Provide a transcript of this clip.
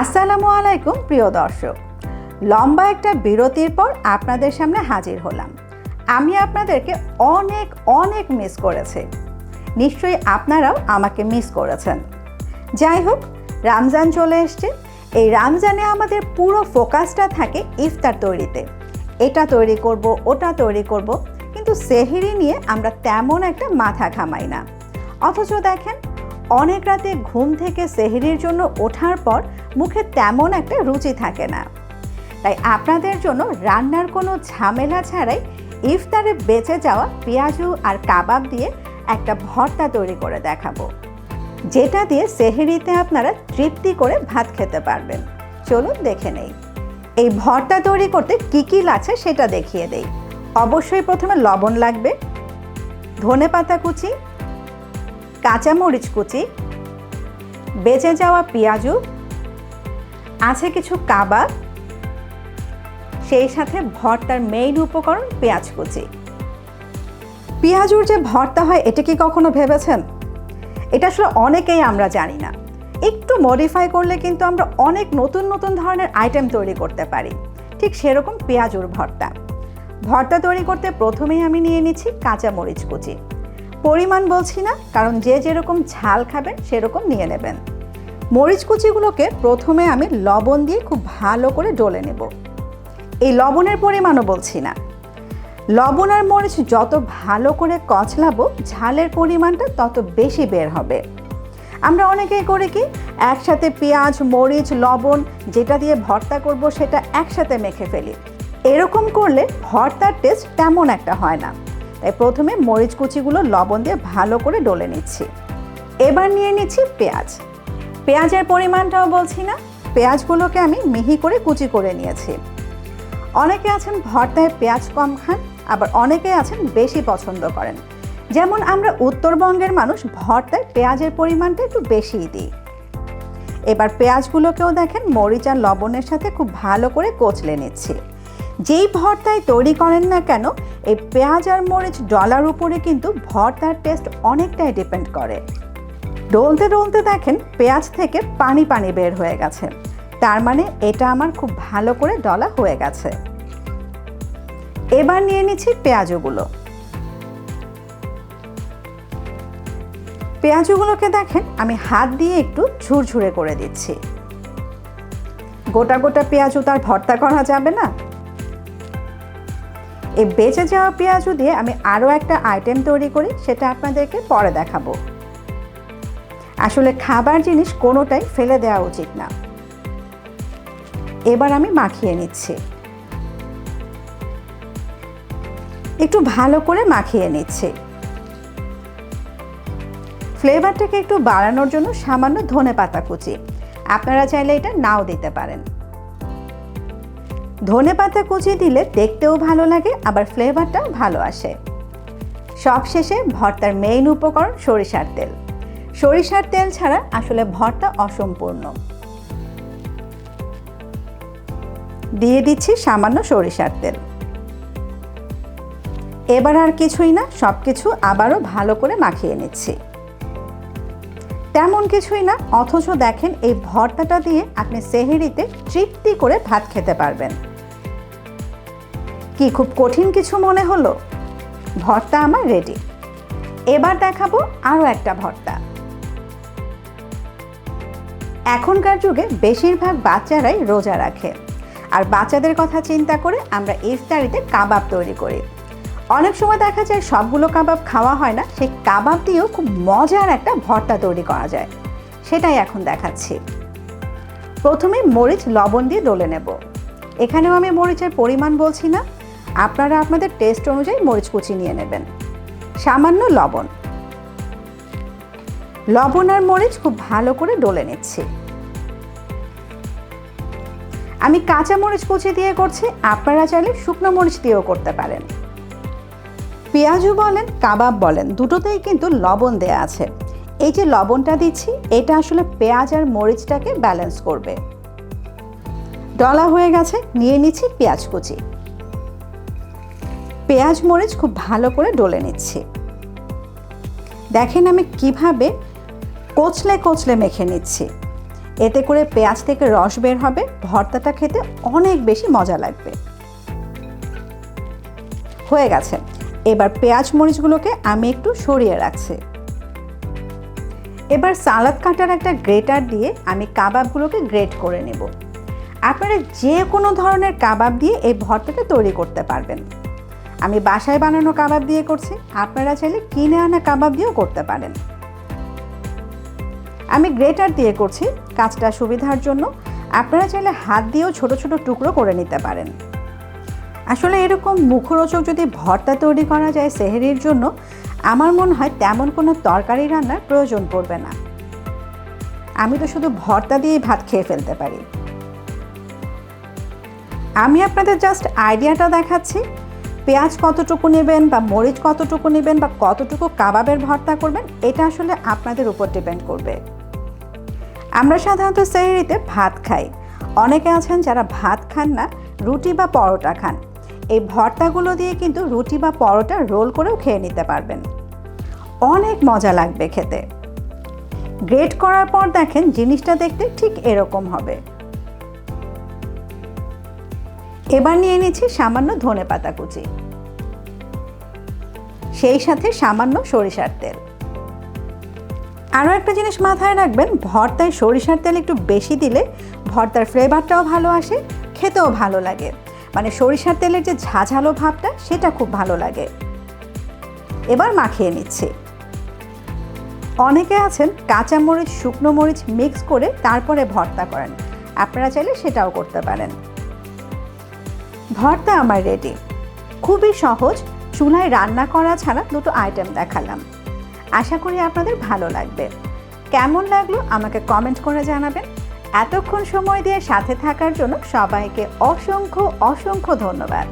আসসালামু আলাইকুম, প্রিয় দর্শক। লম্বা একটা বিরতির পর আপনাদের সামনে হাজির হলাম। আমি আপনাদেরকে অনেক অনেক মিস করেছি। নিশ্চয়ই আপনারাও আমাকে মিস করেছেন। যাই হোক, রমজান চলে এসছে। এই রমজানে আমাদের পুরো ফোকাসটা থাকে ইফতার তৈরিতে। এটা তৈরি করব, ওটা তৈরি করব, কিন্তু সেহিরি নিয়ে আমরা তেমন একটা মাথা ঘামাই না। অথচ দেখেন, অনেক রাতে ঘুম থেকে সেহেরির জন্য ওঠার পর মুখে তেমন একটা রুচি থাকে না। তাই আপনাদের জন্য রান্নার কোনো ঝামেলা ছাড়াই ইফতারে বেঁচে যাওয়া পেঁয়াজু আর কাবাব দিয়ে একটা ভর্তা তৈরি করে দেখাবো। যেটা দিয়ে সেহেরিতে আপনারা তৃপ্তি করে ভাত খেতে পারবেন। চলুন দেখে নেই। এই ভর্তা তৈরি করতে কী কী লাগছে সেটা দেখিয়ে দেই। অবশ্যই প্রথমে লবণ লাগবে, ধনে পাতা কুচি, কাঁচামরিচ কুচি, বেঁচে যাওয়া পেঁয়াজু আছে কিছু কাবাব, সেই সাথে ভর্তার মেইন উপকরণ পেঁয়াজ কুচি। পেঁয়াজুর যে ভর্তা হয়, এটা কি কখনো ভেবেছেন? এটা আসলে অনেকেই আমরা জানি না। একটু মডিফাই করলে কিন্তু আমরা অনেক নতুন নতুন ধরনের আইটেম তৈরি করতে পারি। ঠিক সেরকম পেঁয়াজুর ভর্তা। ভর্তা তৈরি করতে প্রথমেই আমি নিয়ে নিচ্ছি কাঁচা মরিচ কুচি। পরিমাণ বলছি না, কারণ যে যেরকম ঝাল খাবেন, সেরকম নিয়ে নেবেন। মরিচ কুচিগুলোকে প্রথমে আমি লবণ দিয়ে খুব ভালো করে ডলে নেব। এই লবণের পরিমাণও বলছি না। লবণ আর মরিচ যত ভালো করে কচলাবো, ঝালের পরিমাণটা তত বেশি বের হবে। আমরা অনেকেই করি কি, একসাথে পেঁয়াজ, মরিচ, লবণ যেটা দিয়ে ভর্তা করব সেটা একসাথে মেখে ফেলি। এরকম করলে ভর্তার টেস্ট তেমন একটা হয় না। তাই প্রথমে মরিচ কুচিগুলো লবণ দিয়ে ভালো করে ডলে নিচ্ছি। এবার নিয়ে নিচ্ছি পেঁয়াজ। পেঁয়াজের পরিমাণটাও বলছি না, পেঁয়াজগুলোকে আমি মিহি করে কুচি করে নিয়েছি। অনেকে আছেন ভর্তায় পেঁয়াজ কম খান, আবার অনেকে আছেন বেশি পছন্দ করেন। যেমন আমরা উত্তরবঙ্গের মানুষ ভর্তায় পেঁয়াজের পরিমাণটা একটু বেশিই দিই। এবার পেঁয়াজগুলোকেও দেখেন মরিচ আর লবণের সাথে খুব ভালো করে কচলে নিচ্ছি। যেই ভর্তায় তৈরি করেন না কেন, এই পেঁয়াজ আর মরিচ ডলার উপরে কিন্তু ভর্তার টেস্ট অনেকটাই ডিপেন্ড করে। ডলতে ডলতে দেখেন পেঁয়াজ থেকে পানি পানি বের হয়ে গেছে। তার মানে এটা আমার খুব ভালো করে ডলা হয়ে গেছে। এবার নিয়ে নিচ্ছি পেঁয়াজগুলো। পেঁয়াজগুলোকে দেখেন আমি হাত দিয়ে একটু ঝুরঝুরে করে দিচ্ছি। গোটা গোটা পেঁয়াজও তার ভর্তা করা যাবে না। এই বেঁচে যাওয়া পেঁয়াজু দিয়ে আমি আরও একটা আইটেম তৈরি করি, সেটা আপনাদেরকে পরে দেখাবো। আসলে খাবার জিনিস কোনোটাই ফেলে দেওয়া উচিত না। এবার আমি মাখিয়ে নিচ্ছি। একটু ভালো করে মাখিয়ে নিচ্ছি। ফ্লেভারটাকে একটু বাড়ানোর জন্য সামান্য ধনে পাতা কুচি। আপনারা চাইলে এটা নাও দিতে পারেন। ধনে পাতা কুচি দিলে দেখতেও ভালো লাগে, আবার ফ্লেভারটাও ভালো আসে। সবশেষে ভর্তার মেইন উপকরণ সরিষার তেল। সরিষার তেল ছাড়া আসলে ভর্তা অসম্পূর্ণ। দিয়ে দিচ্ছি সামান্য সরিষার তেল। এবার আর কিছুই না সব কিছু আবারও ভালো করে মাখিয়ে নিচ্ছি। তেমন কিছুই না, অথচ দেখেন এই ভর্তাটা দিয়ে আপনি সেহেরিতে তৃপ্তি করে ভাত খেতে পারবেন। কি খুব কঠিন কিছু মনে হলো? ভর্তা আমার রেডি এবার দেখাবো আরও একটা ভর্তা। এখনকার যুগে বেশিরভাগ বাচ্চারাই রোজা রাখে। আর বাচ্চাদের কথা চিন্তা করে আমরা ইফতারিতে কাবাব তৈরি করি। অনেক সময় দেখা যায় সবগুলো কাবাব খাওয়া হয় না, সেই কাবাব দিয়েও খুব মজার একটা ভর্তা তৈরি করা যায়। সেটাই এখন দেখাচ্ছি। প্রথমে মরিচ লবণ দিয়ে ডলে নেব। এখানেও আমি মরিচের পরিমাণ বলছি না। আপনারা আপনাদের টেস্ট অনুযায়ী মরিচ কুচি নিয়ে নেবেন। সামান্য লবণ। লবণ আর মরিচ খুব ভালো করে ডলে নিচ্ছি। আমি কাঁচা মরিচ কুচি দিয়ে করছি, আপনারা চাইলে শুকনো মরিচ দিয়েও করতে পারেন। পেঁয়াজু বলেন, কাবাব বলেন, দুটোতেই কিন্তু লবণ দেয়া আছে। এই যে লবণটা দিচ্ছি, এটা আসলে পেঁয়াজ আর মরিচটাকে ব্যালেন্স করবে। ডলা হয়ে গেছে, নিয়ে নিচ্ছি পেঁয়াজ কুচি। পেঁয়াজ মরিচ খুব ভালো করে ডলে নিচ্ছি। দেখেন আমি কীভাবে কোচলে কোচলে মেখে নিচ্ছি। এতে করে পেঁয়াজ থেকে রস বের হবে, ভর্তাটা খেতে অনেক বেশি মজা লাগবে। হয়ে গেছে। এবার পেঁয়াজ মরিচগুলোকে আমি একটু সরিয়ে রাখছি। এবার সালাদ কাটার একটা গ্রেটার দিয়ে আমি কাবাবগুলোকে গ্রেট করে নেব। আপনারা যে কোনো ধরনের কাবাব দিয়ে এই ভর্তাটা তৈরি করতে পারবেন। আমি বাসায় বানানো কাবাব দিয়ে করছি। আপনারা চাইলে কিনে আনা কাবাব দিয়েও করতে পারেন। আমি গ্রেটার দিয়ে করছি কাজটা সুবিধার জন্য। আপনারা চাইলে হাত দিয়েও ছোট ছোট টুকরো করে নিতে পারেন। আসলে এরকম মুখরোচক যদি ভর্তা তৈরি করা যায় সেহেরির জন্য, আমার মনে হয় তেমন কোনো তরকারি রান্নার প্রয়োজন পড়বে না। আমি তো শুধু ভর্তা দিয়েই ভাত খেয়ে ফেলতে পারি। আমি আপনাদের জাস্ট আইডিয়াটা দেখাচ্ছি। পেঁয়াজ কতটুকু নেবেন বা মরিচ কতটুকু নেবেন বা কতটুকু কাবাবের ভর্তা করবেন, এটা আসলে আপনাদের উপর ডিপেন্ড করবে। আমরা সাধারণত সেহরিতে ভাত খাই। অনেকে আছেন যারা ভাত খান না, রুটি বা পরোটা খান। এই ভর্তাগুলো দিয়ে কিন্তু রুটি বা পরোটা রোল করেও খেয়ে নিতে পারবেন। অনেক মজা লাগবে খেতে। গ্রেট করার পর দেখেন জিনিসটা দেখতে ঠিক এরকম হবে। এবার নিয়ে নিচ্ছি সামান্য ধনে পাতা কুচি। সেই সাথে সামান্য সরিষার তেল। আরও একটা জিনিস মাথায় রাখবেন, ভর্তায় সরিষার তেল একটু বেশি দিলে ভর্তার ফ্লেভারটাও ভালো আসে, খেতেও ভালো লাগে। মানে সরিষার তেলের যে ঝাঝালো ভাবটা, সেটা খুব ভালো লাগে। এবার মাখিয়ে নিচ্ছি। অনেকে আছেন কাঁচা মরিচ, শুকনো মরিচ মিক্স করে তারপরে ভর্তা করেন। আপনারা চাইলে সেটাও করতে পারেন। ভর্তা আমার রেডি খুবই সহজ, চুলায় রান্না করা ছাড়া দুটো আইটেম দেখালাম। আশা করি আপনাদের ভালো লাগবে। কেমন লাগল আমাকে কমেন্ট করে জানাবেন। এতক্ষণ সময় দিয়ে সাথে থাকার জন্য সবাইকে অসংখ্য অসংখ্য ধন্যবাদ।